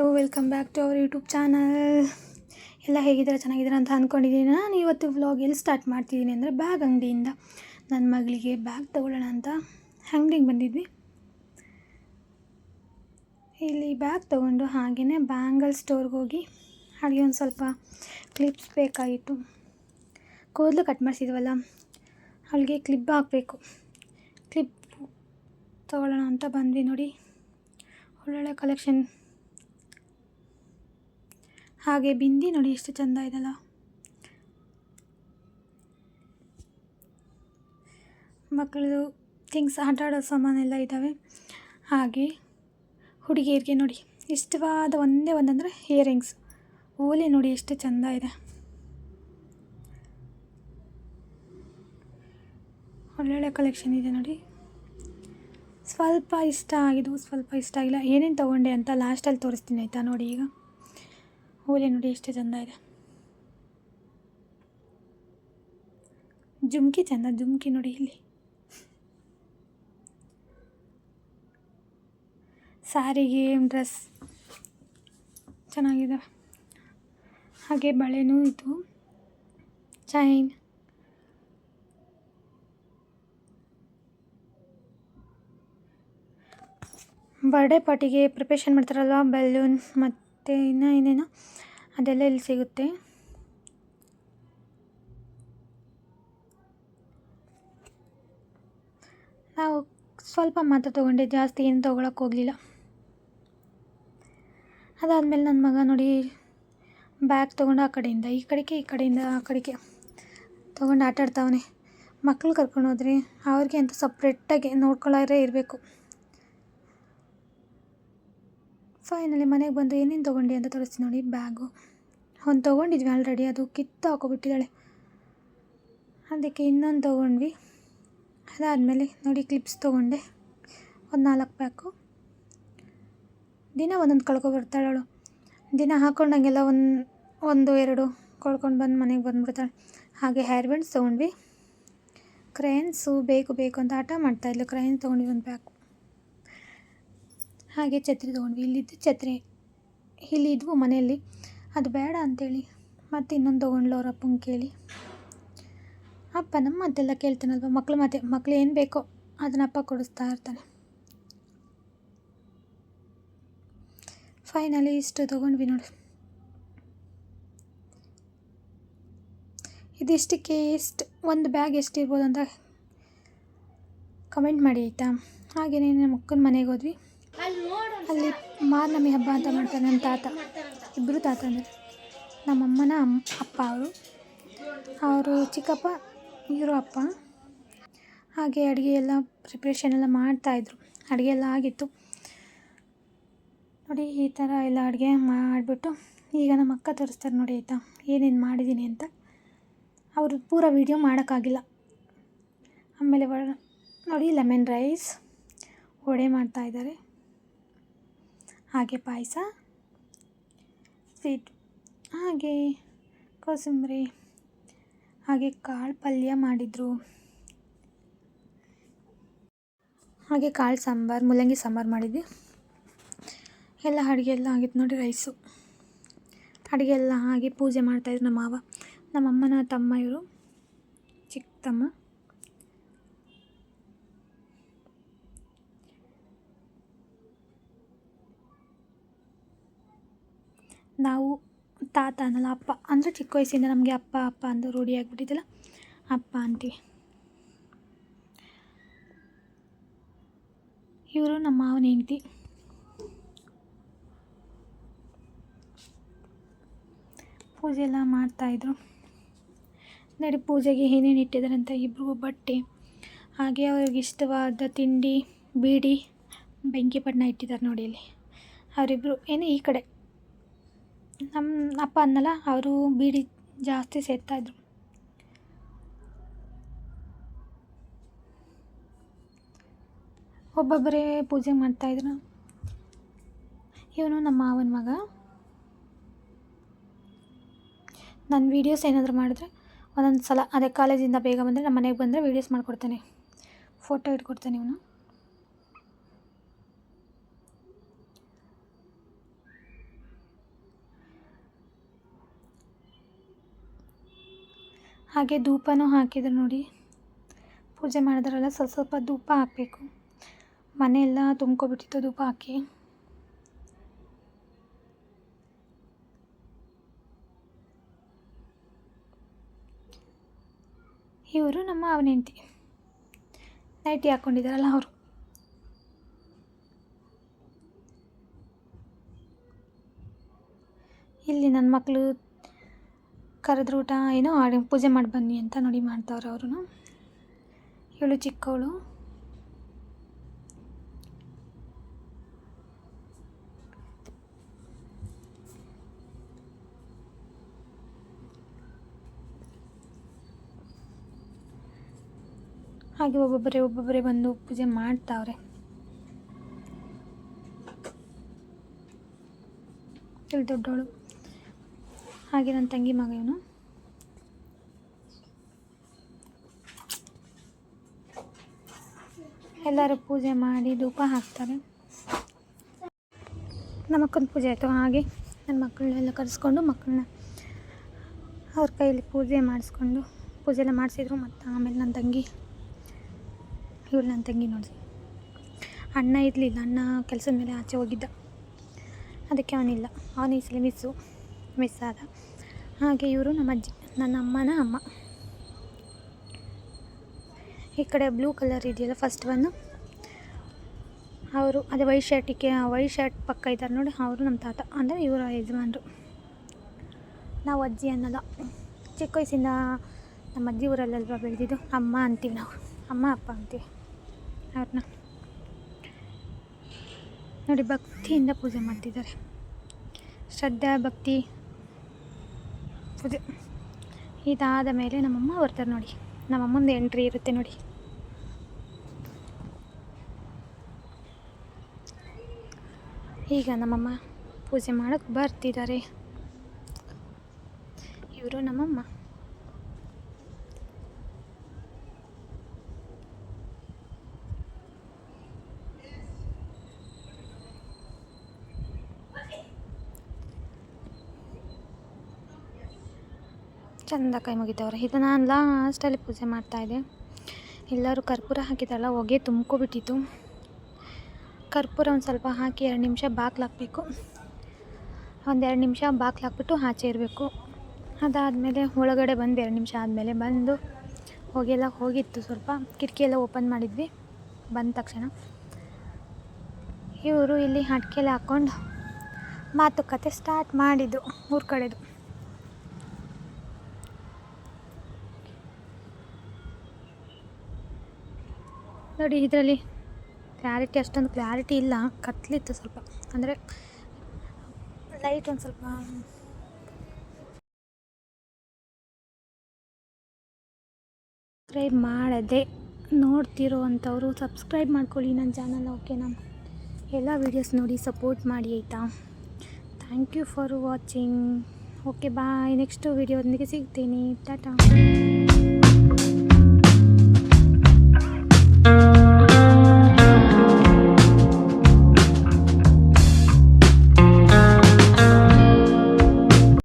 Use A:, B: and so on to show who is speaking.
A: Hello welcome back to our YouTube channel ಎಲ್ಲ ಹೇಗಿದ್ದಾರೆ, ಚೆನ್ನಾಗಿದ್ದಾರೆ ಅಂತ ಅಂದ್ಕೊಂಡಿದ್ದೀನಿ ನಾನು ಇವತ್ತು ವ್ಲಾಗ್ ಎಲ್ಲಿ ಸ್ಟಾರ್ಟ್ ಮಾಡ್ತಿದ್ದೀನಿ ಅಂದರೆ ಬ್ಯಾಗ್ ಅಂಗಡಿಯಿಂದ. ನನ್ನ ಮಗಳಿಗೆ ಬ್ಯಾಗ್ ತೊಗೊಳ್ಳೋಣ ಅಂತ ಅಂಗಡಿಗೆ ಬಂದಿದ್ವಿ. ಇಲ್ಲಿ ಬ್ಯಾಗ್ ತೊಗೊಂಡು ಹಾಗೆಯೇ ಬ್ಯಾಂಗಲ್ ಸ್ಟೋರ್ಗೆ ಹೋಗಿ ಹಾಗೆ ಒಂದು ಸ್ವಲ್ಪ ಕ್ಲಿಪ್ಸ್ ಬೇಕಾಗಿತ್ತು. ಕೂದಲು ಕಟ್ ಮಾಡಿಸಿದ್ವಲ್ಲ, ಅವಳಿಗೆ ಕ್ಲಿಪ್ ಹಾಕಬೇಕು. ಕ್ಲಿಪ್ ತೊಗೊಳ್ಳೋಣ ಅಂತ ಬಂದ್ವಿ ನೋಡಿ. ಒಳ್ಳೊಳ್ಳೆ ಕಲೆಕ್ಷನ್ ಹಾಗೆ ಬಿಂದಿ ನೋಡಿ ಎಷ್ಟು ಚಂದ ಇದೆಲ್ಲ. ಮಕ್ಕಳದು ಥಿಂಗ್ಸ್ ಆಟ ಆಡೋ ಸಾಮಾನೆಲ್ಲ ಇದ್ದಾವೆ ಹಾಗೆ ಹುಡುಗಿಯರಿಗೆ ನೋಡಿ, ಇಷ್ಟವಾದ ಒಂದೇ ಒಂದಂದರೆ ಇಯರಿಂಗ್ಸ್ ಓಲೆ ನೋಡಿ ಎಷ್ಟು ಚೆಂದ ಇದೆ. ಒಳ್ಳೊಳ್ಳೆ ಕಲೆಕ್ಷನ್ ಇದೆ ನೋಡಿ. ಸ್ವಲ್ಪ ಇಷ್ಟ ಆಗಿದ್ದು ಸ್ವಲ್ಪ ಇಷ್ಟ ಆಗಿಲ್ಲ, ಏನೇನು ತೊಗೊಂಡೆ ಅಂತ ಲಾಸ್ಟಲ್ಲಿ ತೋರಿಸ್ತೀನಿ ಆಯಿತಾ ನೋಡಿ ಈಗ. ಓಲೆ ನೋಡಿ ಎಷ್ಟು ಚೆಂದ ಇದೆ. ಜುಮ್ಕಿ ಚೆಂದ, ಜುಮ್ಕಿ ನೋಡಿ ಇಲ್ಲಿ. ಸಾರಿಗೆ ಡ್ರೆಸ್ ಚೆನ್ನಾಗಿದೆ. ಹಾಗೆ ಬಳೆನೂ ಇತ್ತು ಚೈನ್. ಬರ್ಡೇ ಪಾರ್ಟಿಗೆ ಪ್ರಿಪ್ರೇಷನ್ ಮಾಡ್ತಾರಲ್ವ ಬೆಲೂನ್ ಮತ್ತು ಇನ್ನೂ ಏನೇನೋ. ಅದೆಲ್ಲ ಇಲ್ಲಿ ಸಿಗುತ್ತೆ? ನಾವು ಸ್ವಲ್ಪ ಮಾತ್ರ ತೊಗೊಂಡೆ, ಜಾಸ್ತಿ ಏನು ತೊಗೊಳಕ್ಕೆ ಹೋಗಲಿಲ್ಲ. ಅದಾದಮೇಲೆ ನನ್ನ ಮಗ ನೋಡಿ, ಬ್ಯಾಗ್ ತೊಗೊಂಡು ಆ ಕಡೆಯಿಂದ, ಈ ಕಡೆಗೆ, ಈ ಕಡೆಯಿಂದ ಆ ಕಡೆಗೆ ತೊಗೊಂಡು ಆಟ ಆಡ್ತಾವನೆ. ಮಕ್ಕಳು ಕರ್ಕೊಂಡು ಹೋದ್ರೆ ಅವ್ರಿಗೆ ಅಂತ ಸಪ್ರೇಟಾಗಿ ನೋಡ್ಕೊಳ್ಳೋರೇ ಇರಬೇಕು. ಫೈನಲಿ ಮನೆಗೆ ಬಂದು ಏನೇನು ತೊಗೊಂಡು ಅಂತ ತೋರಿಸ್ತೀನಿ ನೋಡಿ, ಬ್ಯಾಗು. ಒಂದು ತೊಗೊಂಡಿದ್ವಿ ಆಲ್ರೆಡಿ ಅದು ಕಿತ್ತು ಹಾಕೊಬಿಟ್ಟಿದ್ದಾಳೆ. ಅದಕ್ಕೆ ಇನ್ನೊಂದು ತೊಗೊಂಡ್ವಿ. ಅದಾದಮೇಲೆ ನೋಡಿ ಕ್ಲಿಪ್ಸ್ ತೊಗೊಂಡೆ. ಒಂದು ನಾಲ್ಕು ಪ್ಯಾಕು ದಿನ ಒಂದೊಂದು ಕಳ್ಕೊಬರ್ತಾಳೆ ದಿನ ಹಾಕ್ಕೊಂಡಂಗೆಲ್ಲ ಒಂದು ಒಂದು, ಎರಡು ಕಳ್ಕೊಂಡು ಬಂದು ಮನೆಗೆ ಬಂದುಬಿಡ್ತಾಳೆ. ಹಾಗೆ ಹೇರ್ ಬ್ಯಾಂಡ್ಸ್ ತೊಗೊಂಡ್ವಿ. ಕ್ರಯನ್ಸು ಬೇಕು ಬೇಕು ಅಂತ ಆಟ ಮಾಡ್ತಾಯಿದ್ಲು ಕ್ರಯನ್ಸ್ ತೊಗೊಂಡ್ವಿ ಒಂದು ಪ್ಯಾಕು ಹಾಗೆ ಛತ್ರಿ ತೊಗೊಂಡ್ವಿ. ಇಲ್ಲಿದ್ದು ಛತ್ರಿ, ಇಲ್ಲಿ ಇದ್ವು ಮನೆಯಲ್ಲಿ. ಅದು ಬೇಡ ಅಂತೇಳಿ ಮತ್ತೆ ಇನ್ನೊಂದು ತೊಗೊಂಡ್ಲು ಅವ್ರ ಅಪ್ಪಂಗೆ ಕೇಳಿ. ಅಪ್ಪ ನಮ್ಮ ಮಾತೆಲ್ಲ ಕೇಳ್ತಾನಲ್ವ, ಮಕ್ಳು ಮತ್ತೆ ಮಕ್ಳು ಏನು ಬೇಕೋ ಅದನ್ನ ಅಪ್ಪ ಕೊಡಿಸ್ತಾ ಇರ್ತಾನೆ. ಫೈನಲಿ ಇಷ್ಟು ತೊಗೊಂಡ್ವಿ ನೋಡಿ. ಇದಿಷ್ಟಕ್ಕೆ ಎಷ್ಟು, ಒಂದು ಬ್ಯಾಗ್ ಎಷ್ಟಿರ್ಬೋದು ಅಂತ ಕಮೆಂಟ್ ಮಾಡಿ ಆಯಿತಾ? ಹಾಗೆಯೇ ನಮ್ಮ ಅಕ್ಕನ ಮನೆಗೆ ಹೋದ್ವಿ. ಅಲ್ಲಿ ಮಾರ್ನಮಿ ಹಬ್ಬ ಅಂತ ಮಾಡ್ತಾನೆ ನನ್ನ ತಾತ. ಇಬ್ಬರು ತಾತ ಅಂದರೆ ನಮ್ಮಮ್ಮನ ಅಮ್ಮ ಅಪ್ಪ ಅವರು. ಅವರು ಚಿಕ್ಕಪ್ಪ, ಇವರು ಅಪ್ಪ. ಹಾಗೆ ಅಡುಗೆ ಎಲ್ಲ ಪ್ರಿಪ್ರೇಷನ್ ಎಲ್ಲ ಮಾಡ್ತಾಯಿದ್ರು ಅಡುಗೆ ಎಲ್ಲ ಆಗಿತ್ತು. ನೋಡಿ, ಈ ಥರ ಎಲ್ಲ ಅಡುಗೆ ಮಾಡಿಬಿಟ್ಟು ಈಗ ನಮ್ಮ ಅಕ್ಕ ತೋರಿಸ್ತಾರೆ ನೋಡಿ ಆಯಿತಾ, ಏನೇನು ಮಾಡಿದ್ದೀನಿ ಅಂತ. ಅವರು ಪೂರ ವೀಡಿಯೋ ಮಾಡೋಕ್ಕಾಗಿಲ್ಲ. ಆಮೇಲೆ ನೋಡಿ ಲೆಮನ್ ರೈಸ್ ವಡೆ ಮಾಡ್ತಾಯಿದ್ದಾರೆ ಹಾಗೆ ಪಾಯಸ. ಸ್ವೀಟ್. ಹಾಗೆ ಕೋಸಂಬರಿ, ಹಾಗೆ ಕಾಳು ಪಲ್ಯ ಮಾಡಿದರು. ಹಾಗೆ ಕಾಳು ಸಾಂಬಾರು, ಮೂಲಂಗಿ ಸಾಂಬಾರು ಮಾಡಿದ್ವಿ. ಎಲ್ಲ ಅಡುಗೆ ಎಲ್ಲ ಆಗಿತ್ತು ನೋಡಿ ರೈಸು. ಅಡುಗೆ ಎಲ್ಲ ಹಾಗೆ ಪೂಜೆ ಮಾಡ್ತಾಯಿದ್ರು ನಮ್ಮ ಮಾವ. ನಮ್ಮಮ್ಮನ ತಮ್ಮ ಇವರು ಚಿಕ್ಕ ತಮ್ಮ ನಾವು ತಾತ ಅನ್ನಲ್ಲ, ಅಪ್ಪ ಅಂದರೆ ಚಿಕ್ಕ ವಯಸ್ಸಿಂದ ನಮಗೆ ಅಪ್ಪ ಅಪ್ಪ ಅಂತ ರೂಢಿ ಆಗಿಬಿಟ್ಟಿದ್ದಲ್ಲ ಅಪ್ಪ ಅಂತೀವಿ ಇವರು ನಮ್ಮ ಮಾವನ ಹೆಂಡ್ತಿ. ಪೂಜೆ ಎಲ್ಲ ಮಾಡ್ತಾಯಿದ್ರು ನಡಿ ಪೂಜೆಗೆ ಏನೇನು ಇಟ್ಟಿದ್ದಾರೆ ಅಂತ ಇಬ್ಬರಿಗೂ ಬಟ್ಟೆ, ಹಾಗೆ ಅವ್ರಿಗೆ ಇಷ್ಟವಾದ ತಿಂಡಿ, ಬೀಡಿ, ಬೆಂಕಿ ಪಟ್ಟಣ ಇಟ್ಟಿದ್ದಾರೆ ನೋಡಿ ಇಲ್ಲಿ. ಅವರಿಬ್ಬರು ಏನು ಈ ಕಡೆ. ನಮ್ಮ ಅಪ್ಪ ಅನ್ನಲ್ಲ, ಅವರು ಬೀಡಿ ಜಾಸ್ತಿ ಸೇರ್ತಾಯಿದ್ರು ಒಬ್ಬೊಬ್ಬರೇ ಪೂಜೆ ಮಾಡ್ತಾಯಿದ್ರು ಇವನು ನಮ್ಮ ಮಾವನ ಮಗ. ನನ್ನ ವೀಡಿಯೋಸ್ ಏನಾದರೂ ಮಾಡಿದ್ರೆ ಒಂದೊಂದು ಸಲ ಅದೇ ಕಾಲೇಜಿಂದ ಬೇಗ ಬಂದರೆ ನಮ್ಮ ಮನೆಗೆ ಬಂದರೆ ವೀಡಿಯೋಸ್ ಮಾಡಿಕೊಡ್ತಾನೆ. ಫೋಟೋ ಇಟ್ಕೊಡ್ತಾನೆ ಇವನು. ಹಾಗೆ ಧೂಪನೂ ಹಾಕಿದ್ರು ನೋಡಿ. ಪೂಜೆ ಮಾಡಿದ್ರಲ್ಲ ಸ್ವಲ್ಪ ಸ್ವಲ್ಪ ಧೂಪ ಹಾಕಬೇಕು. ಮನೆಯೆಲ್ಲ ತುಂಬ್ಕೊಬಿಟ್ಟಿತ್ತು ಧೂಪ ಹಾಕಿ. ಇವರು ನಮ್ಮ ಅವನ ಹೆಂಡತಿ ನೈಟಿ ಹಾಕ್ಕೊಂಡಿದ್ದಾರಲ್ಲ ಅವರು. ಇಲ್ಲಿ ನನ್ನ ಮಕ್ಕಳು ಕರೆದ್ರ ಊಟ, ಏನೋ ಪೂಜೆ ಮಾಡಿ ಬನ್ನಿ ಅಂತ ನೋಡಿ ಮಾಡ್ತಾವ್ರೆ ಅವರು ಇವಳು ಚಿಕ್ಕವಳು. ಹಾಗೆ ಒಬ್ಬೊಬ್ಬರೇ ಒಬ್ಬೊಬ್ಬರೇ ಬಂದು ಪೂಜೆ ಮಾಡ್ತಾವ್ರೆ. ಇಲ್ಲಿ ದೊಡ್ಡವಳು. ಹಾಗೆ ನನ್ನ ತಂಗಿ ಮಗ ಇವನು. ಎಲ್ಲರೂ ಪೂಜೆ ಮಾಡಿ ಧೂಪ ಹಾಕ್ತಾರೆ. ನಮ್ಮ ಅಕ್ಕನ ಪೂಜೆ ಆಯಿತು. ಹಾಗೆ ನನ್ನ ಮಕ್ಕಳನ್ನೆಲ್ಲ ಕರೆಸ್ಕೊಂಡು ಮಕ್ಕಳನ್ನ ಅವ್ರ ಕೈಯಲ್ಲಿ ಪೂಜೆ ಮಾಡಿಸ್ಕೊಂಡು ಪೂಜೆ ಎಲ್ಲ ಮಾಡಿಸಿದ್ರು. ಮತ್ತು ಆಮೇಲೆ ನನ್ನ ತಂಗಿ ಇವ್ರು ನನ್ನ ತಂಗಿ ನೋಡಿ ಅಣ್ಣ ಇರಲಿಲ್ಲ. ಅಣ್ಣ ಕೆಲಸದ ಮೇಲೆ ಆಚೆ ಹೋಗಿದ್ದ. ಅದಕ್ಕೆ ಅವನಿಲ್ಲ. ಅವನೇ ಸಲ ಮಿಸ್ಸು ಮಿಸ್ ಆದ. ಹಾಗೆ ಇವರು ನಮ್ಮ ಅಜ್ಜಿ, ನನ್ನ ಅಮ್ಮನ ಅಮ್ಮ. ಈ ಕಡೆ ಬ್ಲೂ ಕಲರ್ ಇದೆಯಲ್ಲ ಫಸ್ಟ್ ಒಂದು ಅವರು, ಅದೇ ವೈ ಶರ್ಟಿಗೆ ವೈ ಶರ್ಟ್ ಪಕ್ಕ ಇದ್ದಾರೆ ನೋಡಿ, ಅವರು ನಮ್ಮ ತಾತ, ಅಂದರೆ ಇವರ ಯಜಮಾನರು. ನಾವು ಅಜ್ಜಿ ಅನ್ನಲ್ಲ. ಚಿಕ್ಕ ವಯಸ್ಸಿಂದ ನಮ್ಮ ಅಜ್ಜಿ ಊರಲ್ಲಲ್ವ ಬೆಳೆದಿದ್ದು? ಅಮ್ಮ ಅಂತೀವಿ ನಾವು. ಅಮ್ಮ, ಅಪ್ಪ ಅಂತೀವಿ ಅವ್ರನ್ನ. ನೋಡಿ, ಭಕ್ತಿಯಿಂದ ಪೂಜೆ ಮಾಡ್ತಿದ್ದಾರೆ. ಶ್ರದ್ಧಾ ಭಕ್ತಿ. ಪೂಜೆ ಇದಾದ ಮೇಲೆ ನಮ್ಮಮ್ಮ ಬರ್ತಾರೆ ನೋಡಿ. ನಮ್ಮಮ್ಮಂದು ಎಂಟ್ರಿ ಇರುತ್ತೆ ನೋಡಿ. ಈಗ ನಮ್ಮಮ್ಮ ಪೂಜೆ ಮಾಡೋಕ್ಕೆ ಬರ್ತಿದ್ದಾರೆ. ಇವರು ನಮ್ಮಮ್ಮ. ಚಂದ ಕೈ ಮುಗಿತವ್ರೆ. ಇದು ನಾನು ಲಾಸ್ಟಲ್ಲಿ ಪೂಜೆ ಮಾಡ್ತಾಯಿದ್ದೆ ಎಲ್ಲರೂ ಕರ್ಪೂರ ಹಾಕಿದ್ರಲ್ಲ ಹೊಗೆ ತುಂಬ್ಕೊಬಿಟ್ಟಿತ್ತು. ಕರ್ಪೂರ ಒಂದು ಸ್ವಲ್ಪ ಹಾಕಿ ಎರಡು ನಿಮಿಷ ಬಾಗ್ಲಾಕಬೇಕು ಒಂದೆರಡು ನಿಮಿಷ ಬಾಕ್ಲಾಕ್ಬಿಟ್ಟು ಆಚೆ ಇರಬೇಕು. ಅದಾದಮೇಲೆ ಒಳಗಡೆ ಬಂದು ಎರಡು ನಿಮಿಷ ಆದಮೇಲೆ ಬಂದು ಹೊಗೆಲ್ಲ ಹೋಗಿತ್ತು ಸ್ವಲ್ಪ. ಕಿಟಕಿ ಎಲ್ಲ ಓಪನ್ ಮಾಡಿದ್ವಿ. ಬಂದ ತಕ್ಷಣ. ಇವರು ಇಲ್ಲಿ ಹಟ್ಕೆಲ್ಲ ಹಾಕ್ಕೊಂಡು ಮಾತುಕತೆ ಸ್ಟಾರ್ಟ್ ಮಾಡಿದ್ದು ಊರ ಕಡೆದು. ನೋಡಿ ಇದರಲ್ಲಿ ಕ್ಲಾರಿಟಿ ಅಷ್ಟೊಂದು ಕ್ಲಾರಿಟಿ ಇಲ್ಲ. ಕತ್ಲಿತ್ತು ಸ್ವಲ್ಪ. ಅಂದರೆ ಲೈಟ್ ಒಂದು ಸ್ವಲ್ಪ. ಸಬ್ಸ್ಕ್ರೈಬ್ ಮಾಡದೆ ನೋಡ್ತಿರೋ ಅಂಥವ್ರು ಸಬ್ಸ್ಕ್ರೈಬ್ ಮಾಡ್ಕೊಳ್ಳಿ ನನ್ನ ಚಾನಲ್ ಓಕೆನಾ ಎಲ್ಲ ವೀಡಿಯೋಸ್ ನೋಡಿ ಸಪೋರ್ಟ್ ಮಾಡಿ, ಆಯಿತಾ? Thank you for watching okay bye next ವಿಡಿಯೋದೊಂದಿಗೆ ಸಿಗ್ತೀನಿ. ಟಾಟಾ